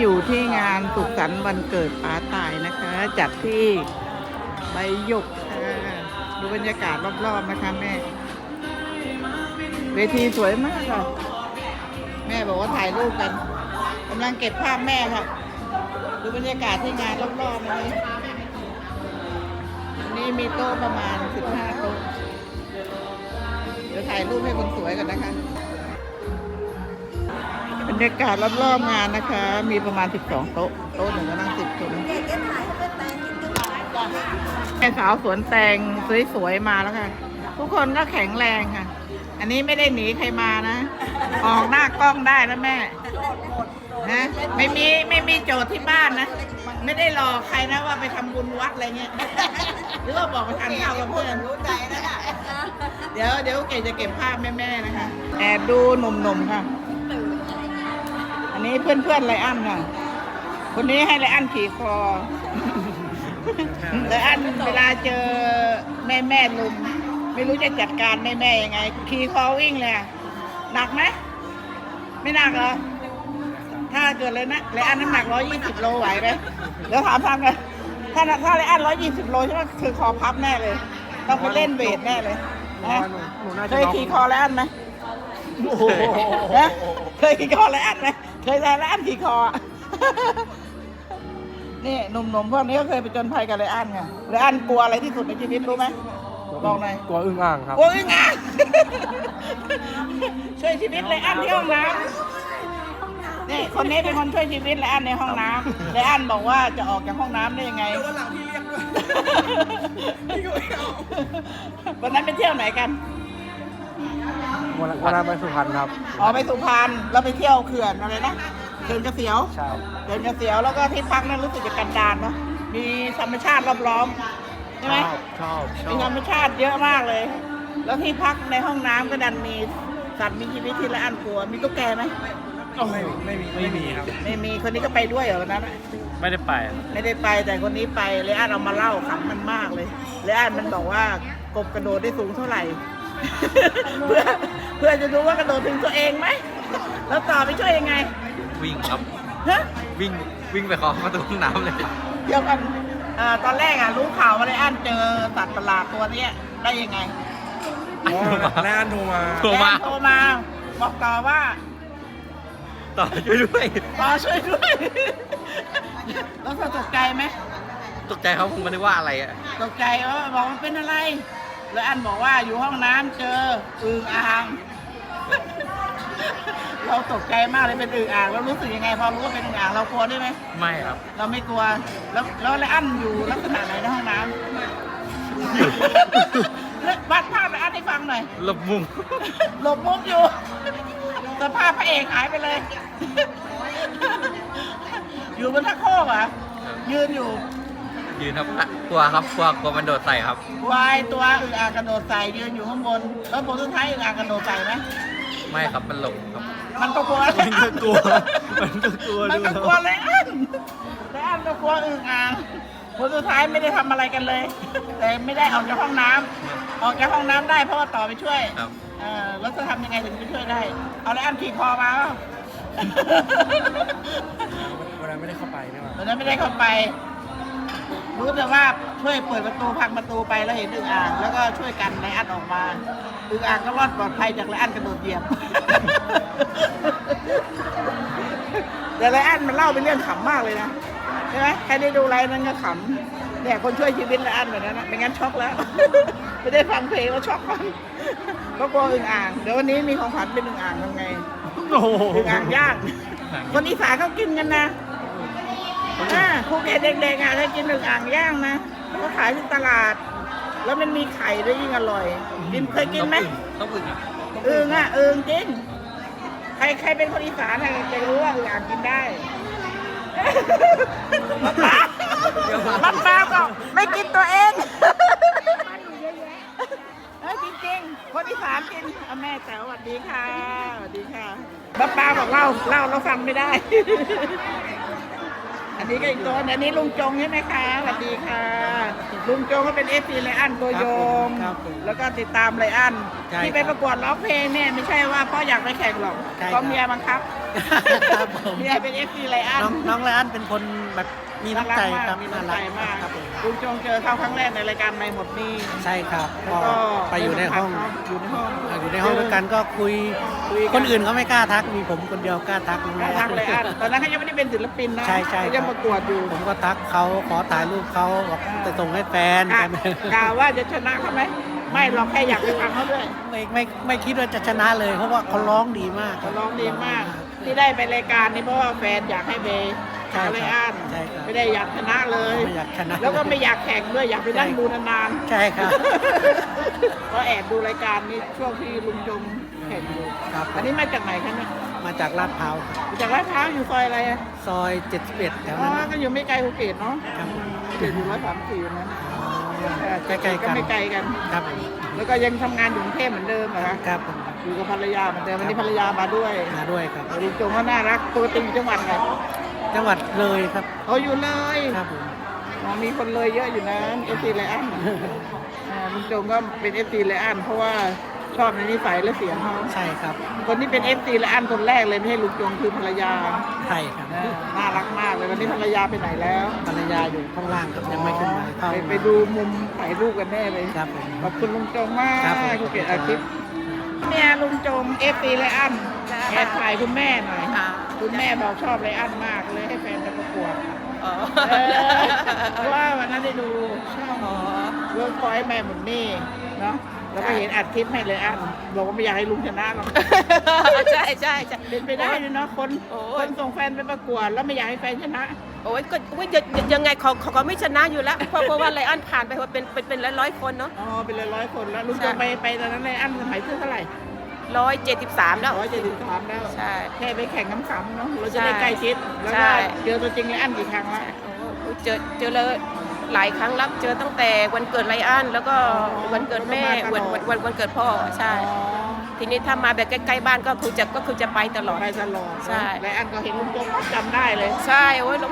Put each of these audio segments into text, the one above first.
อยู่ที่งานสุขสันต์วันเกิดป้าตายนะคะ จัดที่ใบหยกค่ะดูบรรยากาศรอบๆนะคะแม่ เวทีสวยมากค่ะ แม่บอกว่าถ่ายรูปกันกำลังเก็บภาพแม่ค่ะ ดูบรรยากาศที่งานรอบๆเลยนนี้มีโต๊ะประมาณ 15 โต๊ะเดี๋ยวถ่ายรูปให้คนสวยกันนะคะ บรรยากาศรอบๆงานนะคะ มีประมาณ 12 โต๊ะ โต๊ะหนึ่งก็นั่ง10คนแม่สาวสวนแตงสวยๆมาแล้วค่ะ ทุกคนก็แข็งแรงค่ะ อันนี้ไม่ได้หนีใครมานะ ออกหน้ากล้องได้นะแม่นะไม่มีไม่มีโจทย์ที่บ้านนะ ไม่ได้รอใครนะว่าไปทำบุญวัดอะไรเงี้ยหรือว่าบอกไปทานข้าวกับเพื่อนรู้ใจนะเดี๋ยวเดี๋ยวเก๋จะเก็บภาพแม่ๆนะคะ แอบดูหนุ่มๆค่ะ อันนี้เพื่อนๆไลอันค่ะ คนนี้ให้ไลอันขี่คอไลอันเวลาเจอแม่แม่ๆลุมไม่รู้จะจัดการแม่แม่ๆยังไง ขี่คอวิ่งเลยอะหนักไหมไม่หนักเหรอถ้าเกิดเลยนะเลยอันน้ำหนักร้อยยี่สิบโลไหวไหมเดี๋ยวถามทำกันถ้าถ้าเลยอันร้อยยี่สิบโลใช่ไหมคือคอพับแน่เลย ต้องไปเล่นเวทแน่เลยนะเคยขี่คอแล้วอันไหมโอ้โหนะเคยขี่คอแล้วอันไหม เคยแล้วอันขี่คออะนี่หนุ่มๆพวกนี้ก็เคยไปจนภัยกับเลยอันไงเลยอันกลัวอะไรที่สุดในชีวิตรู้ไหมบอกหน่อยกลัวอึ้งอ่างครับกลัวอึ้งอ่างช่วยชีวิตเลยอันที่ห้องน้ำนี่คนนี้เป็นคนช่วยชีวิตเลยอันในห้องน้ำเลยอันบอกว่าจะออกจากห้องน้ำได้ยังไงวันนั้นไปเที่ยวไหนกัน วันวันนั้นไปสุพรรณครับ อ๋อไปสุพรรณแล้วไปเที่ยวเขื่อนอะไรนะเขื่อนกระเสียวใช่เขื่อนกระเสียวแล้วก็ที่พักนั่นรู้สึกจะกันดารเนาะมีธรรมชาติรอบล้อมใช่ไหมชอบชอมีบธรรมชาติเยอะมากเลย แล้วที่พักในห้องน้ำก็ดันมีสัตว์มีชีวิตที่ละอันกลัว มีตุ๊กแกไหมไม่ไม่มีไม่มีครับไม่มีคนนี้ก็ไปด้วยเหรอวันนั้นอะไม่ได้ไป ไม่ได้ไปแต่คนนี้ไปเลยอันเอามาเล่าขำมันมากเลยเลยอันมันบอกว่ากบกระโดดได้สูงเท่าไหร่ เพื่อเพื่อจะรู้ว่ากระโดดถึงตัวเองไหมแล้วต่อไปช่วยยังไงวิ่งครับ ฮะวิ่งวิ่งไปเคาะประตูห้องน้ำเลยเดี๋ยวกันเอ่อตอนแรกอะรู้ข่าวว่าเลยอันเจอสัตว์ประหลาดตัวเนี้ยได้ยังไงแลนโทรมาโทรมาแอนโทรมาบอกต่อว่า ต่อช่วยด้วยปอช่วยด้วย แล้วเธอตกใจไหมตกใจเขาคงไม่ได้ว่าอะไรอะตกใจว่าบอกมันเป็นอะไร แล้วอันบอกว่าอยู่ห้องน้ำเจออึ่งอ่าง เราตกใจมากเลยเป็นอึ่งอ่างเรารู้สึกยังไงพอรู้ว่าเป็นอึ่งอ่างเรากลัวด้วยไหม ไม่ครับเราไม่กลัว แล้วแล้วแล้วอันอยู่ลักษณะไหนในห้องน้ำ วัดภาพแล้วอันให้ฟังหน่อยหลบมุม หลบมุมอยู่ สภาพพระเอกหายไปเลย อยู่บนท่าโคกเหรอะยืนอยู่ ยืนครับอะกลัวครับกลัวกลัวมันโดดใส่ครับวายตัวอึ่งอ่างกระโดดใส่ยืนอยู่ข้างบน แล้วผลสุดท้ายอึ่งอ่างกระโดดใส่ไหมไม่ครับมันหลบครับ มันก็กลัวมันก็กลัว มันก็กลัวมันด้วยก็กลัวเลยอันแต่อันก็กลัวอึ่งอ่างผลสุดท้ายไม่ได้ทำอะไรกันเลย แต่ไม่ได้ออกจากห้องน้ำออกจากห้องน้ำได้เพราะว่าต่อไปช่วยครับเออแล้วจะทำยังไงถึงจะช่วยได้ เอาแล้วอันขี่คอมาเปล่าวันนั้นไม่ได้เข้าไปนี่หว่าตอนนั้นไม่ได้เข้าไป รู้แต่ว่าช่วยเปิดประตูพังประตูไปแล้วเห็นอึ่งอ่างแล้วก็ช่วยกันไลอันออกมาอึ่งอ่างก็รอดปลอดภัยจากไลอันกระโดดเหยียบ แต่ไลอันมันเล่าเป็นเรื่องขำมากเลยนะใช่ไหมใครได้ดูไลน์นั้นก็ขำเนี่ยคนช่วยชีวิตไลอันแบบนั้นนะไม่งั้นช็อกแล้ว ไม่ได้ฟังเพลงแล้วช็อกฟังก็กลัวอึ่งอ่างเดี๋ยววันนี้มีของขวัญเป็นอึ่งอ่างทำไงโอ้โหอึ่งอ่างย่างคนอีสานเขากินกันนะ อ่าภูเก็ตเด็กๆอะถ้ากินหนึ่งอ่างย่างนะเขาขายที่ตลาด แล้วมันมีไข่ด้วยยิ่งอร่อย กินเคยกินไหมต้องอึ่งอะอึ่งอะอึ่งจริงใครใครเป็นคนอีสานอะจะรู้ว่าอึ่งอ่างกินได้มันมามันมาก็ไม่กินตัวเองเออจริงๆ คนอีสานกินเอาแม่แต๋วสวัสดีค่ะสวัสดีค่ะป้าป้าบอกเล่าเล่าเราฟังไม่ได้อั นนนี้ก็อีกตัว อันนี้ลุงจงใช่ไหมคะสวัสดีค่ะ ลุงจงก็เป็นเอฟซีไลอันตัวยง ครับผมแล้วก็ติดตามไลอันใช่ที่ไปครับประกวดร้องเพลงเนี่ยไม่ใช่ว่าเพราะอยากไปแข่งหรอกใช่เพราะครับเมียบังคับ ครับผมเมียเป็นเอฟซีไลอันน้องน้องไรอันเป็นคน แบบมีน้ำใจครับมีน่าน้ำใจรักมากครับผมลุงจงเจอเขาครั้งแรกในรายการไม่หมดหนี่ใช่ครับแล้วก็ก็ไปอยู่ในห้องอยู่ในห้องอยู่ในห้องด้วยกันก็คุยคุยกันคนอื่นเขาไม่กล้าทักมีผมคนเดียวกล้าทักน้องไรน่าอัรันกเลยอันตอนนั้นเขายังไม่ได้เป็นศิลปินนะใช่ใช่เขายังประกวดอยู่ผมก็ทักเขาขอถ่ายรูปเขาบอกจะส่งให้แฟนกะกันกะว่าจะชนะเขาไหมไม่เราแค่อยากไปฟังเขาด้วยไม่ไม่ไม่คิดว่าจะชนะเลยเพราะว่าเขาร้องดีมากเขาร้องดีมาก ที่ได้ไปรายการนี้เพราะว่าแฟนอยากให้ไป ใช่หาครับไรอันใช่ครับไม่ได้อยากชนะเลย ไม่อยากชนะแล้วก็ไม่อยากแข่งด้วยอยากไปนั่งดูนานใช่ครับๆก็แอบดูรายการนี้ช่วงที่ลุงจงแข่งอยู่ครับ อันนี้มาจากไหนคะเนี่ยมาจากลาดพร้าวมาจากลาดพร้าวอยู่ซอยอะไรอะซอย71แถวอ๋อนั้นก็อยู่ไม่ไกลภูเก็ตเนาะครับภูเก็ตอยู่ร้อยสามสี่นั้นใกล้ๆกันไม่ไกลกัน ครับผมแล้วก็ยังทำงานอยู่กรุงเทพเหมือนเดิมเหรอคะครับผมอยู่กับภรรยาเหมือนเดิมวันนี้ภรรยามาด้วยมาด้วยครับ ลุงจงก็น่ารักปกติอยู่จังหวัดไหน จังหวัดเลยครับเขาอยู่เลยครับผมอ๋อมีคนเลยเยอะอยู่นะเอฟซีไลอันลุงจงก็เป็นเอฟซีไลอันเพราะว่าชอบในนิสัยและเสียงเขาใช่ครับ คนที่เป็นเอฟซีไลอันคนแรกเลยไม่ใช่ลุงจงคือภรรยาใช่ครับนะน่ารักมากเลยวันนี้ภรรยาไปไหนแล้ว ภรรยาอยู่ข้างล่างครับยังไม่ขึ้นมาเข้าไปไปดูมุมถ่ายรูปกันแน่เลยครับผมขอบคุณลุงจงมากครับผมคุณเกียรติอาทิตย์เนี่ยลุงจงเอฟซีไลอันแอบถ่ายคุณแม่หน่อยคุ ณแม่บอกชอบไลอันมากเลยให้แฟนไปประกวดเออเพราะว่าวันนั้นได้ดูช่องเวิร์กพอยต์แม่หมุนนี่เนาะแล้วก็เห็นอัดคลิปให้เลยอันบอกว่าไม่อยากให้ลุงชนะหรอกใช่ใช่ใช่ เป็นไปได้เลยเนาะคนโอ้คย นส่งแฟนไปประกวดแล้วไม่อยากให้แฟนชนะ โอ้ยก็โอ้ยยังยังไงเขาเขาก็ไม่ชนะอยู่แล้วเพราะเพราะว่าไลออนผ่านไปว่าเป็นเป็นเป็นร้อยร้อยๆคนเนาะ อ๋อเป็นร้อยๆคนแล้วลุงใช่จงไปไปตอนนั้นเลยอันสมัยเท่าไหร่ ร้อยเจ็ดสิบสามแล้ว ร้อยเจ็ดสิบสามแล้วใช่ แค่ไปแข่งขำๆเนาะเราจะใช่ได้ใกล้ชิดแล้วใช่ก็เจอตัวจริงเลยอันกี่ครั้งละโอ้ยเจอเจอเลยหลายครั้งรับเจอตั้งแต่วันเกิดไลออนแล้วก็วันเกิดแม่วันวันวันวันเกิดพ่อใช่อ๋อทีนี้ถ้ามาแบบใกล้ๆบ้านก็คือจะก็คือจะไปตลอด ไปตลอดใช่ และอันก็เห็นลุงจงจำได้เลยใช่โอ้ยเรา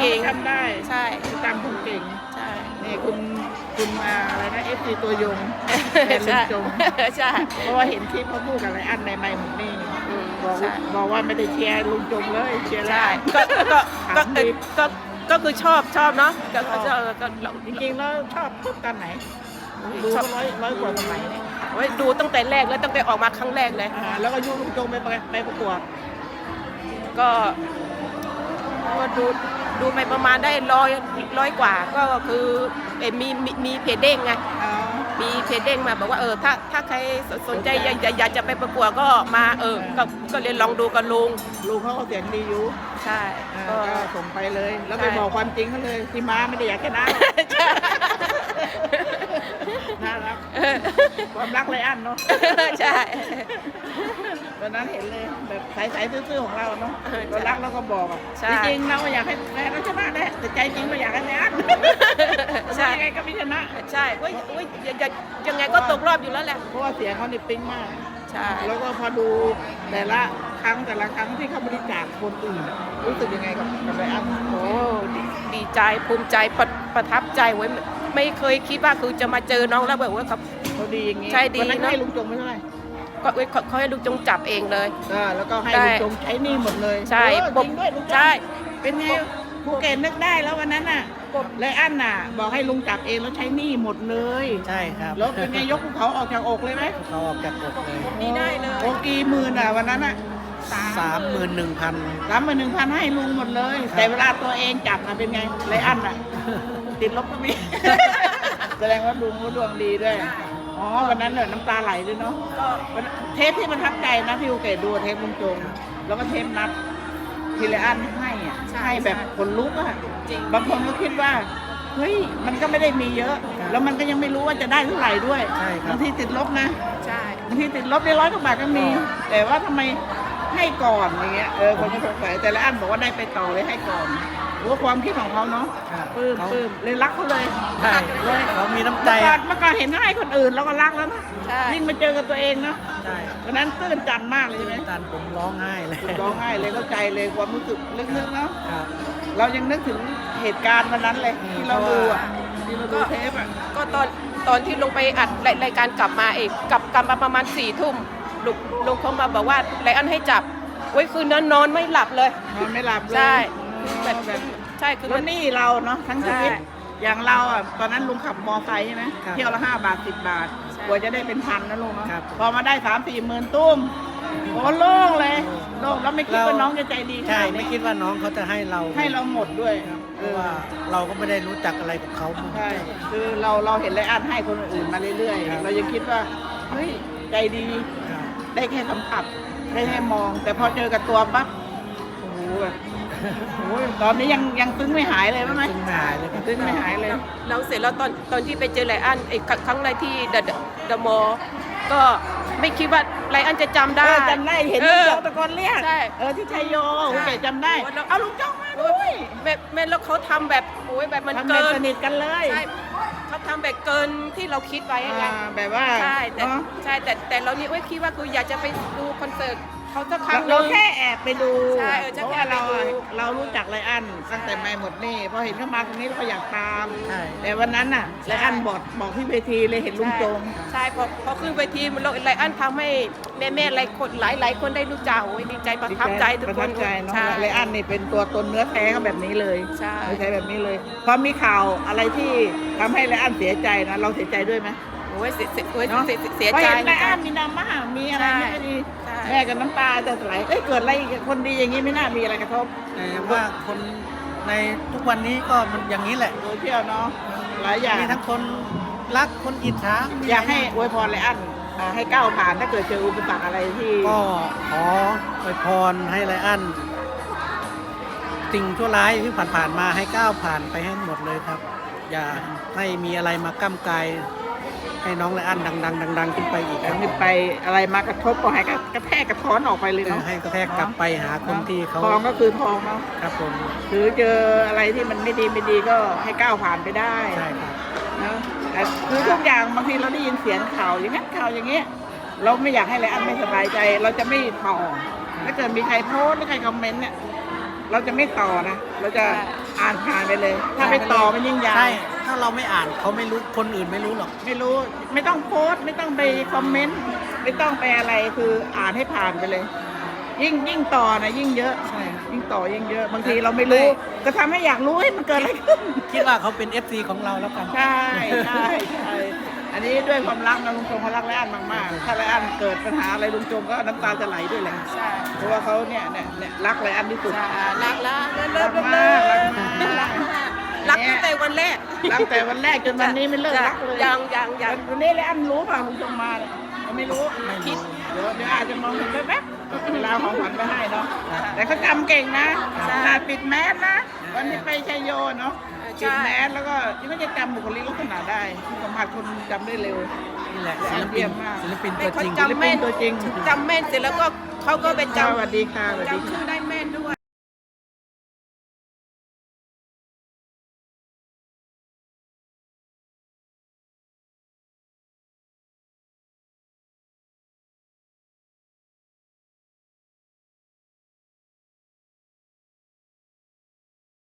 เก่งจำได้ใช่จำคนเก่ง ใช่ นี่คุณ คุณมาอะไรนะเอฟซีตัวยงแทนลุใช่งจงใช่เพราะว่าเห็นคลิปเขาพูดกับอะไรอันในไมค์หมดนี่อืมบอกใช่บอกว่าไม่ได้เชียร์ลุงจงเลยเชียร์แล้วใช่ก็ก็ก็ถามเอ่อดีก็ก็คือชอบชอบเนาะก็ก็ก็ก็เราจริงๆแล้วชอบพูดตอนไหนดูชอบร้อยร้อยกว่าสมัยเนี่ยโอ้ยดูตั้งแต่แรกเลยตั้งแต่ออกมาครั้งแรกเลยอ่าแล้วก็ยุลุงจงไปประไปประกวดก็ก็ดูดูไปประมาณได้ร้อยร้อยกว่าก็คือ เอ่อมีมีมีเพจเด้งไงอ๋อมีเพจเด้งมาบอกว่าเออถ้าถ้าใครสนสนใจอยากอยากอยากจะไปประกวดก็มาเออก็ก็เลยลองดูกับลุงลุงเขาก็เสียงดีอยู่ใช่อ่าก็ ก็ส่งไปเลย แล้วไปใช่ บอกความจริงเขาเลยที่ม้าไม่ได้อยากชนะหรอก น่ารักความรักเลยอันเนาะใช่ วันนั้นเห็นเลยแบบใสๆซื่อๆของเราเนาะเออเรารักเราก็บอกอะใช่ จริงๆเราอยากให้แพ้เราชนะแน่แต่ใจจริงเราอยากให้แพ้อันใช่ยังไงก็ไม่ชนะ ใช่เว้ยเว้ยยังยังยังไงก็ตกรอบอยู่แล้วแหละ เพราะว่าเสียงเขานี่ปิ๊งมาก ใช่ แล้วก็พอดูแต่ละครั้งแต่ละครั้งที่เขาบริจาคคนอื่น รู้สึกยังไงกับกับไบรอันโอ้ดีดีใจภูมิใจประประทับใจไว้ย ไม่ไม่เคยคิดว่าคือจะมาเจอน้องแล้วแบบว่าเขา เขาดีอย่างนี้ใช่ดีวันนั้นเนอะ ให้ลุงจงไม่เท่าไหร่ก็เว้ยเขาเขาให้ลูกจงจับเองเลย อ่าแล้วก็ให้ใช่ลุงจงใช้หนี่หมดเลยใช่ เออปจกริงด้วยลุงจงใช่ เป็นไงภูเก็ตนึกได้แล้ววันนั้นน่ะเลยอันน่ะ บอกให้ลุงจับเองแล้วใช้หนี่หมดเลยใช่ครับแล้วเป็นไงยกภูเขาออกจากอกเลยไหมเขาออกจากอกเลยนี่ได้เลย โอกี่หมื่นอะวันนั้นอะสามหมื่นหนึ่งพันสามหมื่นหนึ่งพันให้ลุงหมดเลย ครับ แต่เวลาตัวเองจับน่ะเป็นไงเลยอันน่ะ ติดลบก็มี แสดงว่าลุงก็ดวงดีด้วย อ๋อวันนั้นเนี่ยน้ำตาไหลด้วยเนาะวันเทปที่มันทับใจนะพี่โอเกตดูเทปลุงจง แล้วก็เทปนัดทีละอันให้อะใช่ให้แบบขนลุกอะจริง บางคนก็คิดว่า เฮ้ย มันก็ไม่ได้มีเยอะแล้วมันก็ยังไม่รู้ว่าจะได้เท่าไหร่ด้วยใช่ครับ บางทีติดลบนะ ใช่ บางทีติดลบได้ร้อยกว่าบาทก็มี แต่ว่าทำไมให้ก่อนอย่างเงี้ยเออคนก็สงสัยแต่ละอันบอกว่าได้ไปต่อเลยให้ก่อน ว่าความคิดของเขาเนาะครับปลื้มเขาปลื้มเลยรักเขาเลยใช่เขามีน้ำใจ เมื่อก่อนเมื่อก่อนเห็นให้คนอื่นเราก็รักแล้วนะใช่ ยิ่งมาเจอกับตัวเองเนาะใช่วันนั้นตื้นตันมากเลยใช่ไหมตันผมร้องไห้เลยร้องไห้เลยเข้าใจเลยความรู้สึกลึกๆเนาะครับ เรายังนึกถึงเหตุการณ์วันนั้นเลยที่เราดูอะที่เราดูเทปอะ ก็ตอนตอนที่ลงไปอัดรายรายการกลับมาเองกลับกลับมาประมาณสี่ทุ่มลุงลุงเขามาบอกว่าไลอันให้จับไว้ยคืนนั้นนอนไม่หลับเลย นอนไม่หลับเลยใช่ แบแบบบแบบใช่คือแล้มัวนนี่เราเนาะทั้งชีวิตใช่อย่างเราอะตอนนั้นลุงขับมอไซค์ใช่ไหมครับเที่ยวละห้าบาทสิบบาทใช่ กว่าจะได้เป็นพันนะลุงเนาะครับ พอมาได้สามสี่หมื่นตุ้มโอ้โล่งเลยโล่งแล้วไม่คิดว่าเราน้องจะใจดีขใช่นาดนี้ไม่คิดว่าน้องเขาจะให้เราให้เราหมดด้วยครับเพเอราะอว่าเราก็ไม่ได้รู้จักอะไรกับเขาใช่คือเราเราเห็นไรอันให้คนอื่นมาเรื่อยครับๆเรายังคิดว่าเฮ้ยใจดี ครับ ได้แค่สัมผัสได้แค่มอง แต่พอเจอกับตัวปั๊บโอ้โหแบบ โอ้ยตอนนี้ยังยังซึ้งไม่หายเลยไหมซึ่งไม่หายเลยครับซึ้งไม่หายเลยแล้วเสร็จแล้วตอนตอนที่ไปเจอไลอันไอ้ครั้งครั้งแรกที่เดอะเดอะมอลล์ก็ไม่คิดว่าไลอันจะจำเอได้อจำได้เห็นเอลุงอจ้องตะโกนเรียกใช่เออที่ชัยโยโอเคจำได้โอ้ยแล้วเอาลุงจ้องมาด้วยแม่แม่แล้วเขาทำแบบโอ้ยแบบมันทำเป็เกินนสนิทกันเลยใช่เขาทำแบบเกินที่เราคิดไว้ไงอ่าแบบว่าใช่แต่เนาะใช่แต่แต่เรานี่เอ้ยคิดว่าคืออยากจะไปดูคอนเสิร์ตเขาสักครั้งหเรานึ่งแค่แอบไปดูใช่เออจะเพราะแค่ว่าเราไปดู เรารู้จักไรอันตั้งแต่ไม่หมดนี่พอเห็นเขามาตรงนี้เราก็อยากตาม ใช่ แต่วันนั้นน่ะไรอันบอกบอกที่เวทีเลยเห็นลุงจง ใช่พอพอขึ้นเวทีมันเราไลอันทำให้แม่แม่ๆหลายคนหลายหลายคนได้รู้จักโอ้ยดีใจประทับใจทุกประคทันบใจเนาะใช่ ไรอันนี่เป็นตัวตนเนื้อแท้เขาแบบนี้เลยใช่ เนื้อแท้แบบนี้เลยพอมีข่าวอะไรที่ทำให้ไรอันเสียใจนะเราเสียใจด้วยไหมโอ้ยเสียเสียโอ้ยเนาะเสียเสียพอใจเห็นไรอันมีนาม่า แม่กับน้ำตาจะไหลเอ้ยเกิดอะไรกับคนดีอย่างนี้ไม่น่ามีอะไรกระทบแต่ว่าคนในทุกวันนี้ก็มันอย่างนี้แหละโซเชียลเนาะหลายอย่างมีทั้งคนรักคนอิจฉามีอยากให้อวยพรไรอันอ่าให้ก้าวผ่านถ้าเกิดเจออุปสรรคอะไรที่ก็ขออวยพรให้ไรอันสิ่งชั่วร้ายที่ผ่านๆมาให้ก้าวผ่านไปให้หมดเลยครับ อย่าให้มีอะไรมาก้ำกาย ให้น้องไรอันดังๆดังๆขึ้นไปอีกคแล้รัวบนี่ไปอะไรมากระทบก็ให้กระแทกกระท้อนออกไปเลยเนาะให้กระแทกกลับไปหาคนที่เขาทองก็คือทองเนาะครับผมหรือเจออะไรที่มันไม่ดีไม่ดีก็ให้ก้าวผ่านไปได้ใช่ครับเนอะแต่คือทุกอย่างบางทีเราได้ยินเสียงข่าวอย่างนั้นข่าวอย่างเงี้ยเราไม่อยากให้อะไรอันไม่สบายใจ เราจะไม่ต่อถ้าเกิดมีใครโพสต์หรือใครคอมเมนต์เนี่ยเราจะไม่ต่อนะ เราจะอ่านผ่านไปเลย ถ้าไปต่อมันยิ่งยาวใช่ถ้าเราไม่อ่านเขาไม่รู้คนอื่นไม่รู้หรอก ไม่รู้ไม่ต้องโพสต์ไม่ต้องไปคอมเมนต์ไม่ต้องไปอะไรคืออ่านให้ผ่านไปเลย ยิ่งยิ่งต่อนะยิ่งเยอะใช่ ยิ่งต่อยิ่งเยอะบางทีเราไม่รู้ก็ทำให้อยากรู้ให้มันเกิดอะไรขึ้น คิดว่าเขาเป็น FC ของเราแล้วกันใช่ใช่ใช่อันนี้ด้วยความรักนะลุงจงเขารักและอันมากๆ ถ้าและอันเกิดปัญหาอะไรลุงจงก็น้ำตาจะไหลด้วยแหละใช่เพราะว่าเขาเนี่ยเนี่ยเนี่ยรักและอันที่สุดใช่รักแล้วเลิรักกเลิมากกรักมาก รักตั้งแต่วันแรกรักแต่วันแรกจนวันนี้ไม่เลิกรักเลยยังยังยังวันนี้และอันรู้ป่ะลุงจงมาเนี่ยยังไม่รู้ไม่รู้เดี๋ยวเดี๋ยวอาจจะมองเห็นแป๊บๆเวลาของขวัญไปให้เนาะแต่เขาจำเก่งนะใช่ขนาดปิดแมสนะวันที่ไปชัยโยเนาะใช่ปิดแมสแล้วก็ยังไม่จะจำบุคลิกลักษณะได้สัมผัสคนจำได้เร็วนี่แหละและศิอัลนปิเยี่ยนมมากศิลปินไม่ตัวเขาจริงจำแม่นตัวจริงจำแม่นเสร็จแล้วก็เขาก็ไปสจำวัสดีค่ะสวัสดีจำค่ะชื่อได้